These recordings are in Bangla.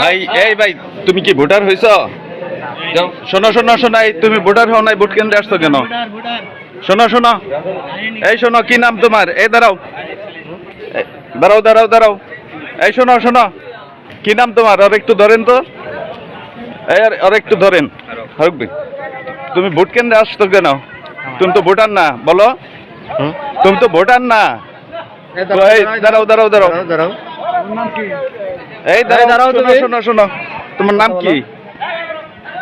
ভাই এই ভাই তুমি কি ভোটার হইছ? শোনো শোনো শোনো এই তুমি ভোটার হও নাই ভোট কেন্দ্রে আসছো কেন? শোনো শোনো। এই শোনো কি নাম তোমার? এই দাঁড়াও। দাঁড়াও দাঁড়াও দাঁড়াও। এই শোনো শোনো। কি নাম তোমার? আর একটু ধরেন তো। এই আর একটু ধরেন। ফারুক ভাই। তুমি ভোট কেন্দ্রে আসছো কেন? তুমি তো ভোটার না বলো। তুমি তো ভোটার না। এই, দাঁড়াও দাঁড়াও দাঁড়াও দাঁড়াও। এই দাঁড়াও দাঁড়াও তুমি শোনো শোনো তোমার নাম কি?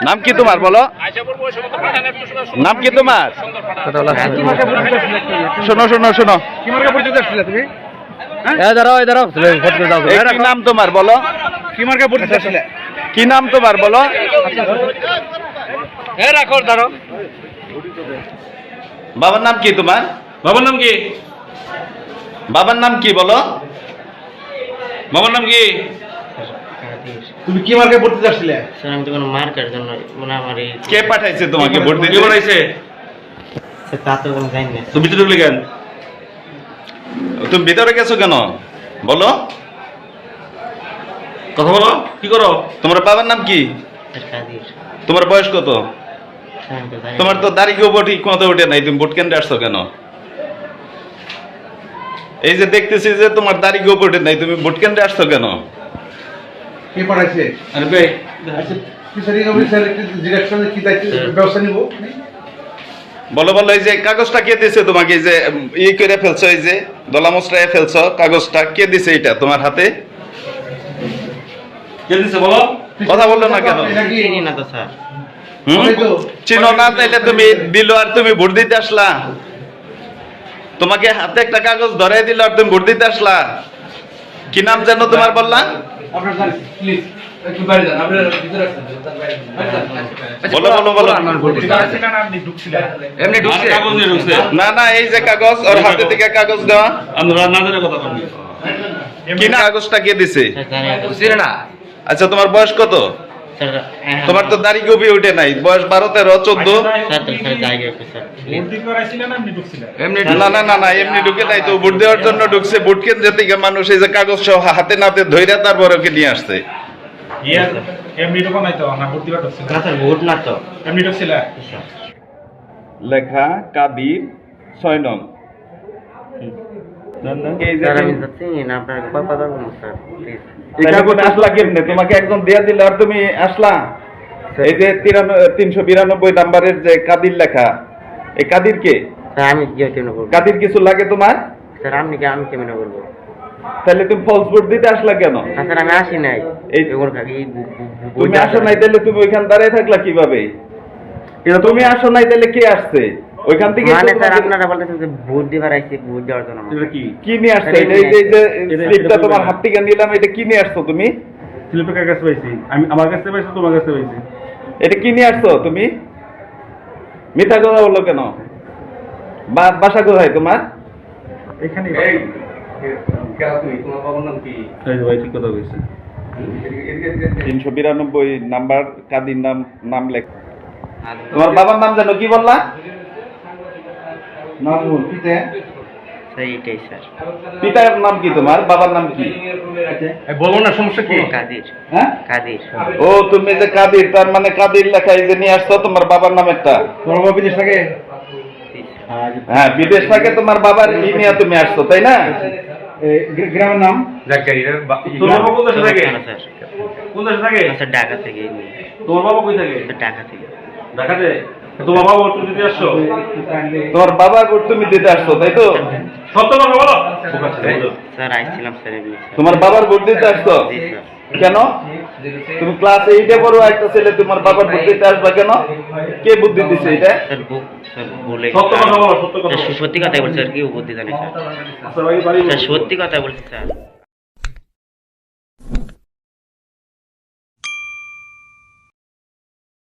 নাম কি তোমার বলো। নাম কি তোমার? শোনো শোনো শোনো। এই দাঁড়াও এই দাঁড়াও তুমি ফট দাও এই কি নাম তোমার বলো। কি মার্কা কি নাম তোমার বলো। এ রাখো দাঁড়াও। বাবার নাম কি তোমার? বাবার নাম কি? বাবার নাম কি বলো। বাবার নাম কি? তুমি কি মার্কা পড়তে আসলে স্যার আমি তো কোনো মার্কার জন্য মানে আমার এই কে পাঠাইছে তোমাকে ভোট কে বানাইছে স্যার তা তো আমি জানি না। তুমি ভিতরে ঢুকলে কেন তুমি ভিতরে গেছো কেন? বলো। কথা বলো কি করো? তোমার বাবার নাম কি? তোমার বয়স কত? তোমার তো দাড়ি কেউ বটি কত ওঠে নাই? তুমি ভোট কেন্দ্রে আসছো কেন? এই যে দেখতেছি যে তোমার দাড়ি কেউ ওঠে নাই? তুমি ভোট কেন্দ্রে আসছো কেন? কে পাঠাইছে আরে বে আচ্ছা পিছনে কবে ডিরেকশনে কি দায়িত্ব ব্যবস্থা নিব? বলো বলো এই যে কাগজটা কে দিছে তোমাকে? যে ই করে ফেলছো এই যে দলা মশলায় ফেলছো কাগজটা কে দিছে এটা তোমার হাতে? কে দিছে বলো? কথা বলল না কেন? চিনি না তো স্যার। হুম? ওই তো। চিনো না তাইলে তুমি দিল আর তুমি ভোট দিতে আসলা। তোমাকে হাতে একটা কাগজ ধরাই দিল আর তুমি ভোট দিতে আসলা। কি নাম জানো তোমার বললা? যান বলো বলো বলো। না না এই যে কাগজ ওর হাতে থেকে কাগজ দেওয়া। আমরা না জানে কথা বলি কি না? কাগজটা কে দিছে? না? আচ্ছা তোমার বয়স কত? তোমার তো দাড়ি গবি উঠে নাই। বয়স বারো তেরো চোদ্দ? স্যার তো স্যার জায়গা আছে স্যার। এমনি না না না না এমনি ঢুকে নাই তো। ভোট দেওয়ার জন্য ঢুকছে। ভোট কেন্দ্র থেকে মানুষ এই যে কাগজ সহ হাতে নাতে ধৈর্য তারপরে ওকে নিয়ে আসছে। লেখা কাদির ছয় নং। তোমাকে একজন দিয়ে দিল আর তুমি আসলা? এই যে তিনশো বিরানব্বই নাম্বারের যে কাদির লেখা এই কাদির কে? আমি কি কেমন বলব? কাদির কিছু লাগে তোমার? স্যার আপনি কি আমি কেমন বলব? তাহলে তুমি ফলস ভোট দিতে আসলা কেন? স্যার আমি আসি নাই। এই- তুমি আসো নাই তাহলে তুমি ওইখান দাঁড়ায় থাকলা কীভাবে? তুমি আসো নাই তাহলে কে আসছে? ওইখান থেকে মানে স্যার আপনারা বলতেছেন যে ভোট দিবার আইছি ভোট দেওয়ার জন্য এটা কি? কি নিয়ে আসছো? এই যে যে স্লিপটা তোমার হাত থেকে নিলাম এটা কি নিয়ে আসছো তুমি? স্লিপের কাছে পাইছি? আমি আমার কাছে পাইছি তোমার কাছে পাইছি। এটা কি নিয়ে আসছো তুমি? মিথ্যা কথা বলল কেন? বা- বাসা কোথায় তোমার? এখানে তিনশো বিরানব্বই নাম্বার কাদির নাম নাম লেখ তোমার বাবার নাম জানো কি বললা? নাজমুল পিতে স্যার এইটাই স্যার। পিতার নাম কি তোমার? বাবার নাম কি? বলব না সমস্যা কি? কাদির। হ্যাঁ? কাদির। ও তুমি যে কাদির তার মানে কাদির লেখা এই যে নিয়ে আসছো তোমার বাবার নামেরটা তোমার বাবা বিদেশ থাকে? হ্যাঁ বিদেশ থেকে তোমার বাবার ই নিয়ে তুমি আসছো তাই না? এ, গ্রামের নাম? তোমার বাবা কোন দেশে থাকে? দেশে থাকে? স্যার ঢাকা থেকে। তোমার বাবা কই থাকে? ঢাকা থেকে। ঢাকাতে? তোমার বাবা দিতে আসছো? তোমার তুমি দিতে আসছো তাই তো? সত্য কথা বলো। স্যার আইছিলাম স্যার তোমার বাবার ভোট দিতে আসছো? কেন? তুমি ক্লাস এইটে পড়ো একটা ছেলে তোমার বাবার ভোট দিতে আসবা কেন? কে বুদ্ধি দিছে এটা? বলে সত্য কথা বলছি স্যার কি বুদ্ধি জানি আচ্ছা স্যার সত্যি কথা বলছি স্যার।